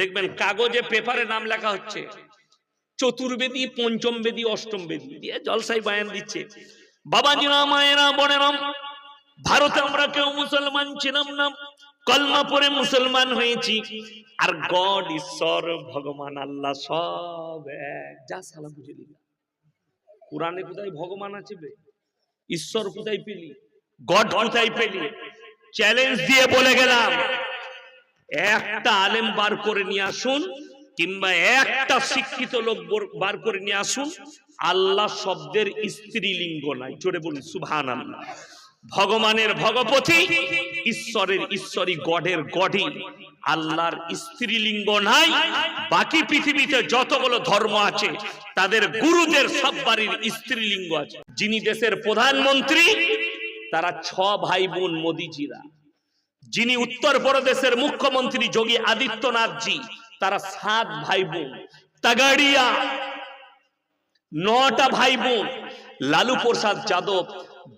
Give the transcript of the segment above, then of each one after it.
দেখবেন কাগজে, পেপারে নাম লেখা হচ্ছে। চতুর্বেদী পঞ্চম বেদী অষ্টম বেদী দিয়ে জলসাই বায়ান দিচ্ছে। বাবাজিরা মায়েরা, বোনেরাম, ভারতে আমরা কেউ মুসলমান ছিলাম না। কলমা পরে মুসলমান হয়েছি। আর গড, ঈশ্বর, ভগবান, আল্লাহ সব এক। যা সালা বুঝে দিল কোরআনে কোথায় ভগবান আছে বে? ঈশ্বর কোথায় পেলি? গড কোথায় পেলি? চ্যালেঞ্জ দিয়ে বলে গেলাম। একটা আলেম বার করে নিয়ে আসুন, কিংবা একটা শিক্ষিত লোক বার- করে নিয়ে আসুন, আল্লাহ শব্দের স্ত্রীলিঙ্গ নাই। জোরে বলুন সুভান আল্লাহ ভগবানের ভগপতি, ঈশ্বরের ঈশ্বরী, গডের গডি আল্লাহর স্ত্রীলিঙ্গ নাই, বাকি পৃথিবীতে যতগুলো ধর্ম আছে, তাদের গুরুদের সব বাড়ির স্ত্রীলিঙ্গ আছে। যিনি দেশের প্রধানমন্ত্রী, তারা ছ ভাই বোন মোদিজিরা। যিনি উত্তরপ্রদেশের মুখ্যমন্ত্রী যোগী আদিত্যনাথজি, তারা সাত ভাই বোন তাগাড়িয়া, নটা ভাই বোন লালু প্রসাদ যাদব,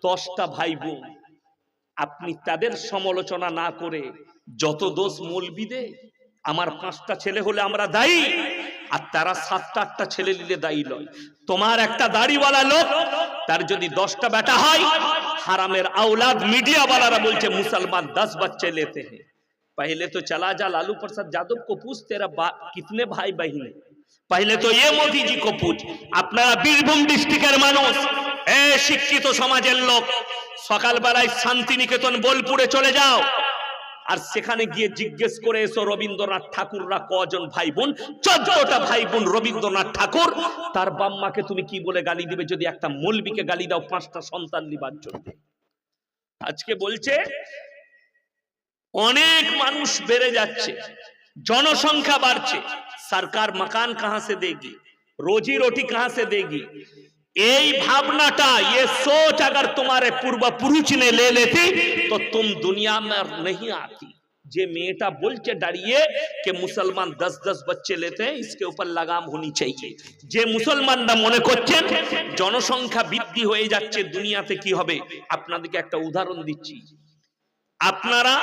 দশটা ভাই বোন আপনি তাদের সমালোচনা না করে যত দোষ মলবিদে, আমার পাঁচটা ছেলে হলে আমরা দায়ী, আর তারা সাতটা, আটটা ছেলে নিলে দায়ী নয়। তোমার একটা দাড়িওয়ালা লোক, তার যদি দশটা বেটা হয় হারামের আওলাদ মিডিয়া वाला বলছে মুসলমান दस बच्चे लेते हैं पहले तो चला जा लालू प्रसाद यादव को पूछ तेरा बा- कितने भाई बहन है पहले तो ये मोदी जी को पूछ আপনারা বীরভূম ডিস্ট্রিক্টের মানুষ এ শিক্ষিত সমাজের লোক সকালবেলায় শান্তিনিকেতন বোলপুরে চলে যাও আর সেখানে গিয়ে জিজ্ঞেস করে এসো, রবীন্দ্রনাথ ঠাকুররা কজন ভাই বোন চোদ্দটা ভাই বোন রবীন্দ্রনাথ ঠাকুর। তার বাম্মাকে তুমি কি বলে গালি দিবে? যদি একটা মলবিকে গালি দাও, পাঁচটা সন্তান নিবার জন্য। আজকে বলছে, অনেক মানুষ বেড়ে যাচ্ছে, জনসংখ্যা বাড়ছে। সরকার মকান কাহা সে দেগি, রোজি রোটি কাহা সে দেগি এই ভাবনাটা ये सोच अगर तुम्हारे पूर्व पुरुष ने ले लेती तो तुम दुनिया में नहीं आती যে মেয়েটা বলছে দাঁড়িয়ে কে মুসলমান দশ দশ बच्चे लेते हैं इसके ऊपर लगाम होनी चाहिए যে মুসলমানরা মনে করছেন জনসংখ্যা বৃদ্ধি হয়ে যাচ্ছে দুনিয়াতে কি হবে আপনাদেরকে একটা উদাহরণ দিচ্ছি আপনারা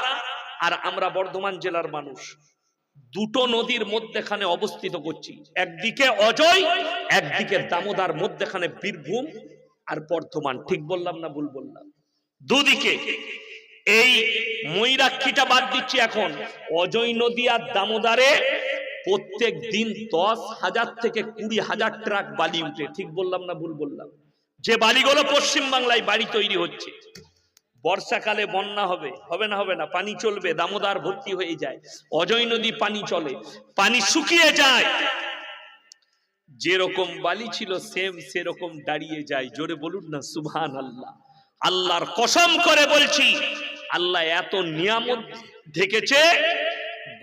আর আমরা বর্ধমান জেলার মানুষ দুটো নদীর মধ্যেখানে অবস্থিত করছি। একদিকে অজয়, একদিকে দামোদার মধ্যেখানে বীরভূম। আর বর্ধমান, ঠিক বললাম না ভুল বললাম? দুদিকে, এই ময়ূরাক্ষীটা বাদ দিচ্ছি এখন। অজয় নদী আর দামোদারে প্রত্যেক দিন দশ হাজার থেকে কুড়ি হাজার ট্রাক বালি উঠে। ঠিক বললাম না ভুল বললাম? যে বালিগুলো পশ্চিম বাংলায় বাড়ি তৈরি হচ্ছে বর্ষাকালে বন্যা হবে হবে না হবে না, পানি চলবে, দামোদার ভর্তি হয়ে যায়। অজয় নদী পানি চলে, পানি শুকিয়ে যায়। যেরকম বালি ছিল সেম সেরকম দাঁড়িয়ে যায়। জোরে বলুন না সুবহান আল্লাহ আল্লাহর কসম করে বলছি, আল্লাহ এত নিয়ামত ঢেকেছে,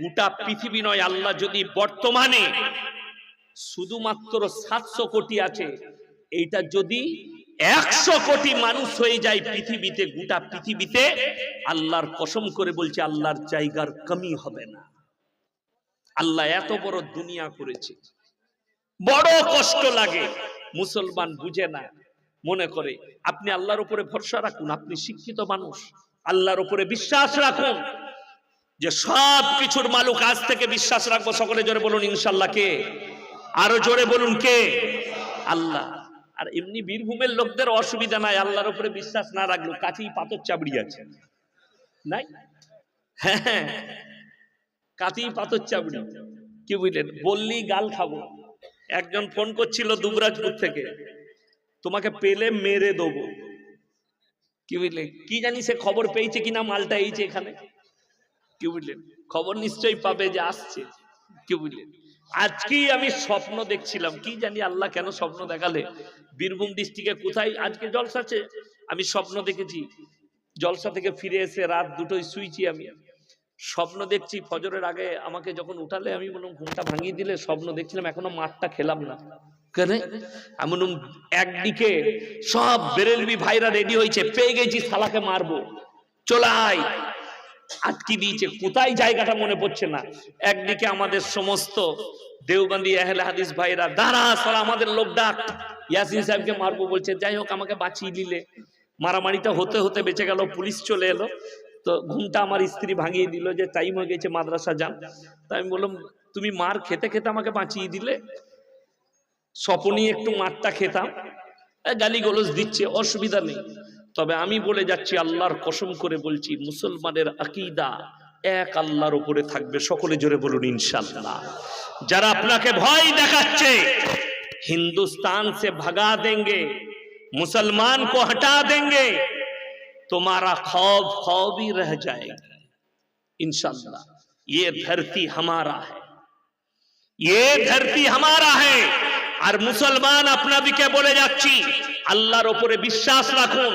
গোটা পৃথিবী নয়, আল্লাহ যদি বর্তমানে শুধুমাত্র সাতশো কোটি আছে, এইটা যদি একশো কোটি মানুষ হয়ে যায় পৃথিবীতে, গোটা পৃথিবীতে। আল্লাহর কসম করে বলছে, আল্লাহর জায়গার কমি হবে না। আল্লাহ এত বড় দুনিয়া করেছে। বড় কষ্ট লাগে। মুসলমান বুঝে না, মনে করে, আপনি আল্লাহর উপরে ভরসা রাখুন, আপনি শিক্ষিত মানুষ। আল্লাহর উপরে বিশ্বাস রাখুন। যে সব কিছুর মালুক আজ থেকে বিশ্বাস রাখব। সকলে জোরে বলুন, ইনশাল্লাহ কে? আরও জোরে বলুন কে? আল্লাহ। আর এমনি বীরভূমের লোকদের অসুবিধা নাই আল্লাহর উপরে বিশ্বাস না রাখল কাছেই পাথর চাবড়ি আছে। নাই? হ্যাঁ হ্যাঁ, কাছেই পাথর চাবড়ি। কি বুঝলেন? বললি গাল খাব। একজন ফোন করছিল দুবরাজপুর থেকে তোমাকে পেলে মেরে দেবো। কি বুঝলে কি জানি সে খবর পেয়েছে কিনা মালটা এইছে এখানে। কি বুঝলেন? খবর নিশ্চয়ই পাবে যে আসছে। কি বুঝলেন? আজকেই আমি স্বপ্ন দেখছিলাম। কি জানি আল্লাহ কেন স্বপ্ন দেখালে? বীরভূম ডিস্ট্রিক্টে কোথায়? আজকে জলসা আছে। আমি স্বপ্ন দেখেছি। জলসা থেকে ফিরে এসে রাত দুটোই শুইছি আমি। স্বপ্ন দেখছি, ফজরের আগে আমাকে যখন উঠালে, আমি বললাম, ঘুমটা ভাঙিয়ে দিলে স্বপ্ন দেখছিলাম, এখনও মাঠটা খেলাম না। আমি একদিকে সব বেরেলবি ভাইরা রেডি হয়েছে, পেয়ে গেছি, শালাকে মারবো। চলাই আটকে দিয়েছে, কোথায় জায়গাটা মনে পড়ছে না। একদিকে আমাদের সমস্ত দেওবন্দি আহলে হাদিস ভাইরা দাঁড়া, সালা আমাদের লোক ডাক। ইয়াসিন সাহেবকে মারবো বলছে, যাই হোক, আমাকে বাঁচিয়ে দিলে। মারামারিটা হতে হতে বেঁচে গেল, পুলিশ চলে এলো। তো ঘুমটা আমার স্ত্রী ভাঙিয়ে দিল যে, টাইম হয়ে গেছে, মাদ্রাসা যান। তাই আমি বললাম, তুমি মার খেতে খেতে আমাকে বাঁচিয়ে দিলে? স্বপনই একটু মারটা খেতাম। গালি গোলস দিচ্ছে, অসুবিধা নেই। তবে আমি বলে যাচ্ছি আল্লাহর কসম করে বলছি মুসলমানের আকিদা এক আল্লাহর উপরে থাকবে সকলে জোরে বলুন ইনশাল্লাহ যারা আপনাকে ভয় দেখাচ্ছে हिंदुस्तान से भगा देंगे मुसलमान को हटा देंगे तुम्हारा खौफ खौफ ही रह जाएगा इंशाल्लाह ये धरती हमारा है ये धरती हमारा है আর মুসলমান আপনাদেরকে বলে যাচ্ছি আল্লাহর ওপরে বিশ্বাস রাখুন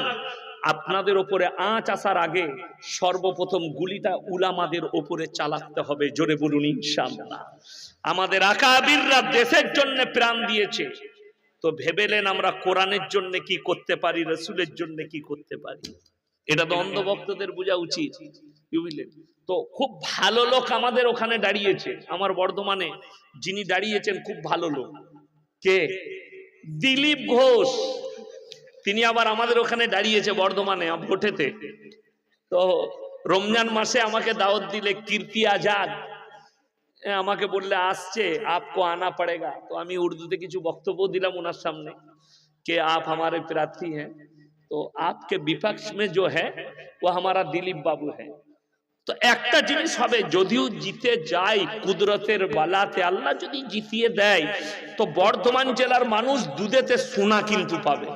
আপনাদের ওপরে আঁচ আসার আগে সর্বপ্রথম গুলিটা উলামাদের ওপরে চালাতে হবে। জোরে বলুন, ইনশাআল্লাহ। আমাদের আকাবিররা দেশের জন্য প্রাণ দিয়েছে। তো ভেবেলেন আমরা কোরআনের জন্য কি করতে পারি, রসুলের জন্য কি করতে পারি। এটা তো অন্ধভক্তদের বোঝা উচিত। তো খুব ভালো লোক আমাদের ওখানে দাঁড়িয়েছে। আমার বর্ধমানে যিনি দাঁড়িয়েছেন, খুব ভালো লোক। কে? দিলীপ ঘোষ। তিনি আবার আমাদের ওখানে দাঁড়িয়েছে বর্ধমানে ভোটেতে। তো রমজান মাসে আমাকে দাওয়াত দিলে, কীর্তি আজাদ। আমাকে বললে, আসছে, আপকো আনা পড়েগা। তো আমি উর্দুতে কিছু বক্তব্য দিলাম ওনার সামনে, কে আপ আমার প্রার্থী হ্যাঁ। তো আপকে বিপক্ষ মে যো হ্যাঁ ও আমারা দিলীপ বাবু হ্যাঁ। তো একটা জিনিস হবে, যদিও জিতে যায় কুদরতের বালাতে, আল্লাহ যদি জিতিয়ে দেয়, তো বর্ধমান জেলার মানুষ দুধেতে সোনা কিন্তু পাবে।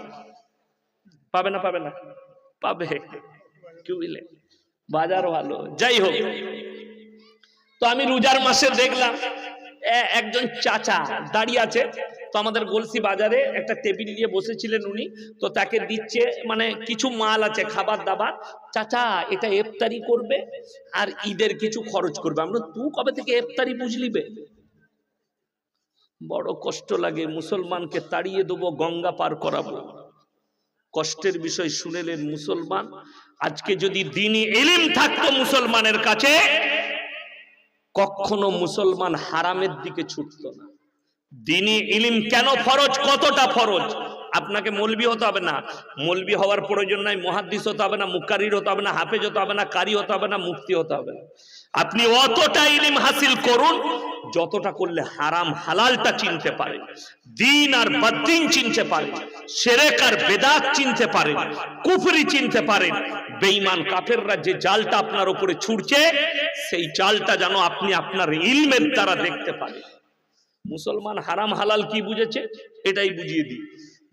পাবে না পাবে না? পাবে। কি বুঝলে বাজার ভালো যাই হোক। তো আমি রোজার মাসে দেখলাম একজন চাচা দাঁড়িয়ে আছে। তো আমাদের গলসি বাজারে একটা টেবিল নিয়ে বসেছিলেন উনি। তো তাকে দিচ্ছে মানে কিছু মাল আছে, খাবার দাবার। চাচা, এটা ইফতারি করবে আর ঈদের কিছু খরচ করবে। আমরা তুই কবে থেকে ইফতারি বুঝলিবে বড় কষ্ট লাগে, মুসলমানকে তাড়িয়ে দেবো, গঙ্গা পার করাবো। কষ্টের বিষয় শুনেলেন মুসলমান। আজকে যদি দিনই এলিম থাকতো মুসলমানের কাছে, কখনো মুসলমান হারামের দিকে ছুটতো না। দিনই ইলিম কেন ফরজ? কতটা ফরজ? আপনাকে মলবি হতে হবে না। মলবি হওয়ার প্রয়োজন নাই মহাদ্দিস হতে হবে না, মুকারির হতে হবে না, হাফেজ হতে হবে না, কারি হতে হবে না মুক্তি হতে হবে না। আপনি অতটা ইলিম হাসিল করুন, যতটা করলে হারাম হালালটা চিনতে পারে, দিন আর বদ্দিন চিনতে পারেন সেরেক আর বেদাত চিনতে পারেন কুফরি চিনতে পারেন বেঈমান কাফেররা যে জালটা আপনার উপরে ছুটছে সেই জালটা যেন আপনি আপনার ইলমের দ্বারা দেখতে পারেন। মুসলমান হারাম হালাল কি বুঝেছে? এটাই বুঝিয়ে দিই।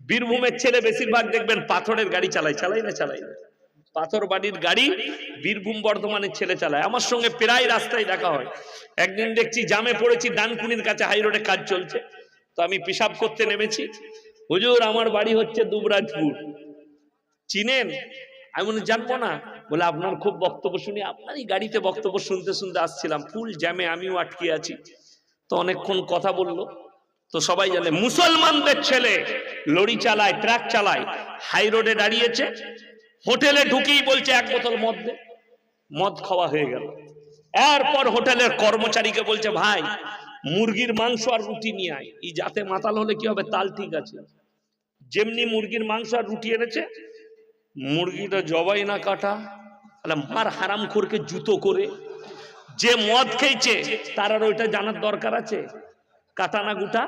বীরভূমের ছেলে বেশিরভাগ দেখবেন পাথরের গাড়ি চালায় চালাই না চালাই না। পাথর বাড়ির গাড়ি বীরভূম বর্ধমানের ছেলে চালায়। আমার সঙ্গে প্রায় রাস্তায় দেখা হয়। একদিন দেখছি জামে পড়েছি, ডানকুনির কাছে হাই রোডে কাজ চলছে। তো আমি পেশাব করতে নেমেছি। হুজুর, আমার বাড়ি হচ্ছে দুবরাজপুর। চিনেন? আমি বলি, জানব না। বলে, আপনার খুব বক্তব্য শুনি। আপনারই গাড়িতে বক্তব্য শুনতে শুনতে আসছিলাম। ফুল জ্যামে আমিও আটকে আছি। তো অনেকক্ষণ কথা বলল। তো সবাই জানে, মুসলমানদের ছেলে লরি চালায়, ট্রাক চালায়, হাই রোডে দাঁড়িয়েছে। হোটেলে ঢুকেই বলছে এক বোতল মদ দে। মদ খাওয়া হয়ে গেল। এরপর হোটেলের কর্মচারীকে বলছে, ভাই, মুরগির মাংস আর রুটি নিয়ে আয়। এই যাতে মাতাল হলে কি হবে, তাল ঠিক আছে। যেমনি মুরগির মাংস আর রুটি এনেছে, মুরগিটা জবাই না কাটা, তাহলে মার হারাম খোরকে জুতো করে। যে মদ খেয়েছে, তার আর ওইটা জানার দরকার আছে। কাটা না গুটা,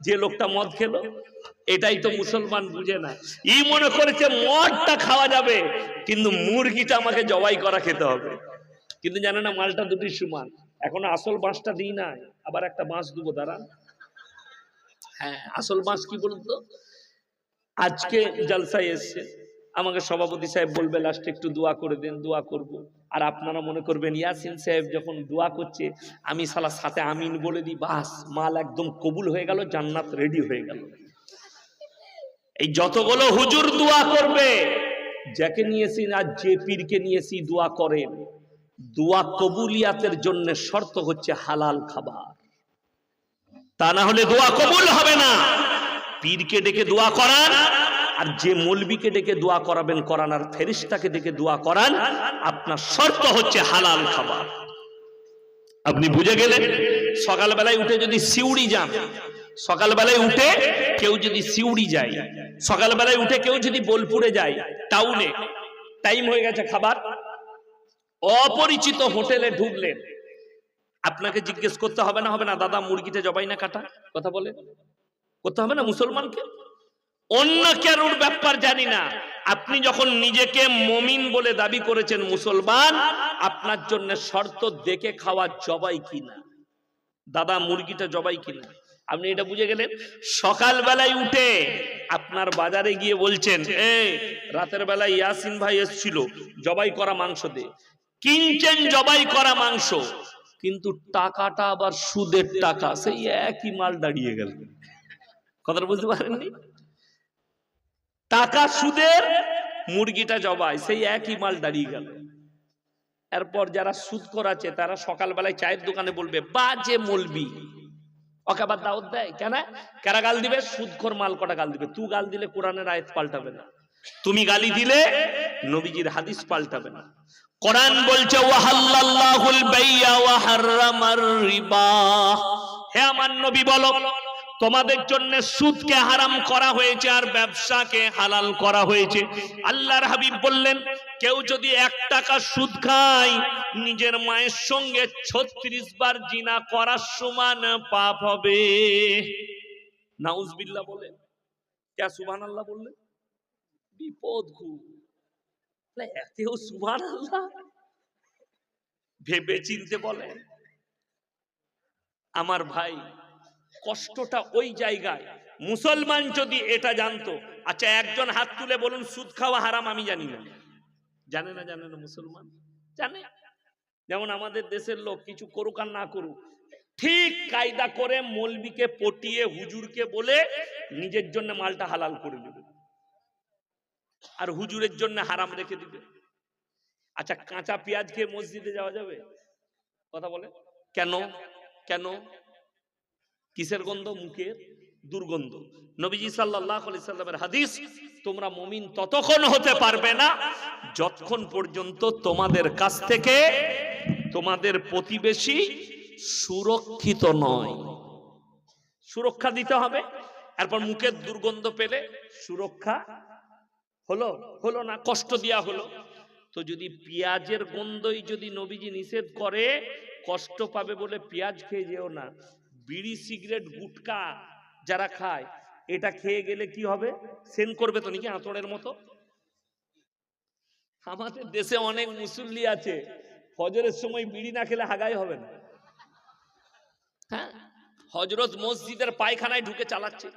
যে লোকটা মদ খেলো এটাই তো মুসলমান বুঝে না। ই মনে করেছে, মদটা খাওয়া যাবে, কিন্তু মুরগিটা আমাকে জবাই করা খেতে হবে। কিন্তু জানে না, মালটা দুটি সমান। এখন আসল বাঁশটা দিই না আবার একটা বাঁশ দেবো, দাঁড়ান। হ্যাঁ আসল বাঁশ কি বলুন তো? আজকে জলসায় এসছে। আমাকে সভাপতি সাহেব বলবে, লাস্টে একটু দোয়া করে দেন, দোয়া করব। আর আপনারা মনে করবেন, ইয়াসিন সাহেব যখন দোয়া করছে, আমি সালা সাথে আমিন বলে দিই, বাস, মাল একদম কবুল হয়ে গেল, জান্নাত রেডি হয়ে গেল। এই যতগুলো হুজুর দোয়া করবে, যাকে নিয়েছি আর যে পীরকে নিয়েছি দোয়া করেন দোয়া কবুলিয়াতের জন্য শর্ত হচ্ছে হালাল খাবার। তা না হলে দোয়া কবুল হবে না। পীরকে ডেকে দোয়া করান, আর যে মলবিকে ডেকে দোয়া করাবেন, করান আর ফেরিস্তাকে ডেকে দোয়া করান, আপনার শর্ত হচ্ছে হালাল খাবার। আপনি বুঝে গেলেন? সকালবেলায় উঠে যদি সিউড়ি যান সকালবেলায় উঠে কেউ যদি সিউড়ি যায়, সকালবেলায় উঠে কেউ যদি বোলপুরে যায়, টাউনে, টাইম হয়ে গেছে খাবার, অপরিচিত হোটেলে ঢুকলেন। আপনাকে জিজ্ঞেস করতে হবে না হবে না, দাদা মুরগিটা জবাই না কাটা, কথা বলে। করতে হবে না মুসলমানকে? অন্য কারোর ব্যাপার জানি না। আপনি যখন নিজেকে মমিন বলে দাবি করেছেন মুসলমান, আপনার জন্য শর্ত দেখে খাওয়া জবাই কিনা? দাদা মুরগিটা জবাই কিনা? আপনি এটা বুঝে গেলেন? সকাল বেলায় উঠে আপনার বাজারে গিয়ে বলছেন এ রাতের বেলায় ইয়াসিন ভাই এসেছিল, জবাই করা মাংস দে। কিনছেন জবাই করা মাংস, কিন্তু টাকাটা আবার সুদের টাকা, সেই একই মাল দাঁড়িয়ে গেল। কথাটা বুঝতে পারেননি? টাকা সুদের, মুরগিটা জবাই, সেই একই মাল দাঁড়িয়ে গেল। এরপর যারা সুদ করাচ্ছে, তারা সকালবেলায় চায়ের দোকানে বলবে, বাজে মলবি। ওকে আবার দাওয়াত দেয়? কেন? কারা গাল দিবে? সুদখোর মাল কটা গাল দিবে? তু গাল দিলে কোরআনের আয়াত পাল্টাবে না। তুমি গালি দিলে নবীজির হাদিস পাল্টাবে না। কোরআন বলছে, ওয়াহাল্লাল্লাহুল বাইয়া ওয়া হাররামার রিবা। হে আমার নবী বলো তোমাদের জন্য সুদকে হারাম করা হয়েছে আর ব্যবসাকে হালাল করা হয়েছে। আল্লাহর হাবিব বললেন, কেউ যদি এক টাকা সুদ খায়, নিজের মায়ের সঙ্গে ছত্রিশ বার জিনা করার সমান পাপ হবে। নাউজবিল্লাহ বলে কে সুবান আল্লাহ বললেন? বিপদ এতেও সুবহান আল্লাহ ভেবে চিনতে বলেন। আমার ভাই কষ্টটা ওই জায়গায়। মুসলমান যদি এটা জানতো আচ্ছা একজন হাত তুলে বলুন, সুদ খাওয়া হারাম আমি জানি না। জানে না জানে না মুসলমান? জানে। যেমন আমাদের দেশের লোক কিছু করুক আর না করুক, ঠিক কায়দা করে মলবিকে পটিয়ে হুজুরকে বলে নিজের জন্য মালটা হালাল করে দেবে। আর হুজুরের জন্য হারাম রেখে দিবে। আচ্ছা কাঁচা পেঁয়াজ খেয়ে মসজিদে যাওয়া যাবে? কথা বলে কেন? কেন? কিসের গন্ধ? মুখের দুর্গন্ধ। নবীজি আলাইহি সাল্লামের হাদিস, তোমরা মমিন ততক্ষণ হতে পারবে না যতক্ষণ পর্যন্ত তোমাদের কাছ থেকে তোমাদের প্রতিবেশী সুরক্ষিত নয়। সুরক্ষা দিতে হবে। এরপর মুখের দুর্গন্ধ পেলে সুরক্ষা হলো হলো না, কষ্ট দেওয়া হলো। তো যদি পেঁয়াজের গন্ধই যদি নবীজি নিষেধ করে, কষ্ট পাবে বলে পেঁয়াজ খেয়ে যেও না। বিড়ি, সিগারেট, গুটকা যারা খায়, এটা খেয়ে গেলে কি হবে? সেন করবে তো নাকি আঁতড়ের মতো? আমাদের দেশে অনেক মুসল্লি আছে, হজরের সময় বিড়ি না খেলে হাগাই হবে না। হ্যাঁ? হজরত মসজিদের পায়খানায় ঢুকে চালাচ্ছে।